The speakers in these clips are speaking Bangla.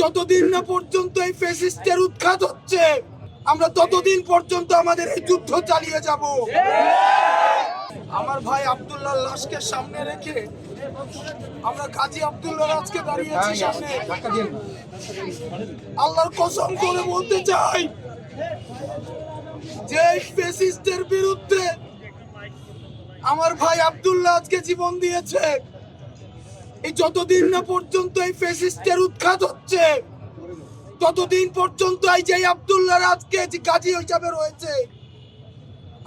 যতদিন না পর্যন্ত এই ফেসিস্টের উৎখাত হচ্ছে, আমরা ততদিন পর্যন্ত আমাদের এই যুদ্ধ চালিয়ে যাব। আমার ভাই আব্দুল্লাহ লাশকে সামনে রেখে আমরা কাজী আব্দুল্লাহ আজকে দাঁড়িয়েছি সামনে। আল্লাহর কসম করে বলতে চাই, যে ফেসিস্টের বিরুদ্ধে আমার ভাই আব্দুল্লাহ আজকে জীবন দিয়েছে এই যতদিন না পর্যন্ত এই ফেসিস্টের উৎখাত হচ্ছে, ততদিন পর্যন্ত এই যে আব্দুল্লাহ আজকে যে গাজী হিসাবে রয়েছে,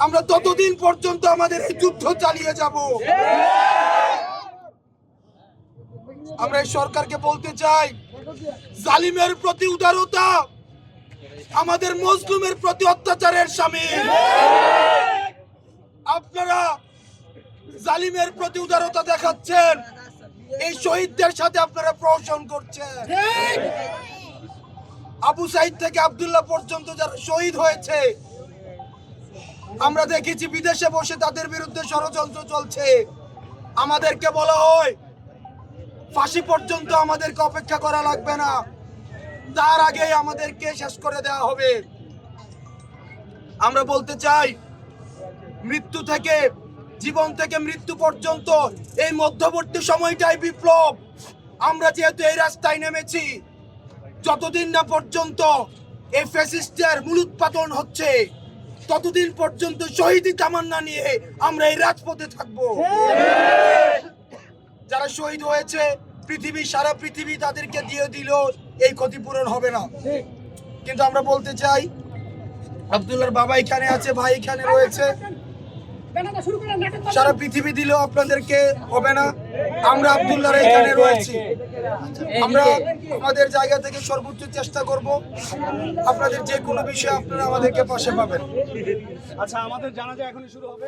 আমরা ততদিন পর্যন্ত আমাদের এই যুদ্ধ চালিয়ে যাব। আমরা এই সরকারকে বলতে চাই, জালিমের প্রতি উদারতা, আমাদের মজলুমের প্রতি অত্যাচারের স্বামী আপনারা জালিমের প্রতি উদারতা দেখাচ্ছেন। এই শহীদদের সাথে আপনারা প্রহসন করছেন। আবু সাইদ থেকে আবদুল্লাহ পর্যন্ত যারা শহীদ হয়েছে আমরা দেখেছি বিদেশে বসে তাদের বিরুদ্ধে ষড়যন্ত্র চলছে। আমাদেরকে বলা হয় ফাঁসি পর্যন্ত আমাদেরকে অপেক্ষা করা লাগবে না। তার আগেই আমাদেরকে শেষ করে দেওয়া হবে। আমরা বলতে চাই মৃত্যু থেকে জীবন থেকে মৃত্যু পর্যন্ত এই মধ্যবর্তী সময়টাই বিপ্লব। আমরা যেহেতু এই রাস্তায় নেমেছি, যতদিন না পর্যন্ত এই ফ্যাসিস্টের মূলোৎপাদন হচ্ছে, ততদিন পর্যন্ত শহীদি তামান্না নিয়ে আমরা এই রাজপথে থাকব। যারা শহীদ হয়েছে, পৃথিবী, সারা পৃথিবী তাদেরকে দিয়ে দিল, এই ক্ষতিপূরণ হবে না। কিন্তু আমরা বলতে চাই আব্দুল্লাহর বাবা এখানে আছে, ভাই এখানে রয়েছে। সারা পৃথিবী দিলেও আপনাদেরকে হবে না। আমরা আব্দুল্লাহর এখানে রয়েছি। আমরা আমাদের জায়গা থেকে সর্বোচ্চ চেষ্টা করব। আপনাদের যে কোনো বিষয়ে আপনারা আমাদেরকে পাশে পাবেন। আচ্ছা আমাদের জানা যায় এখনই শুরু হবে।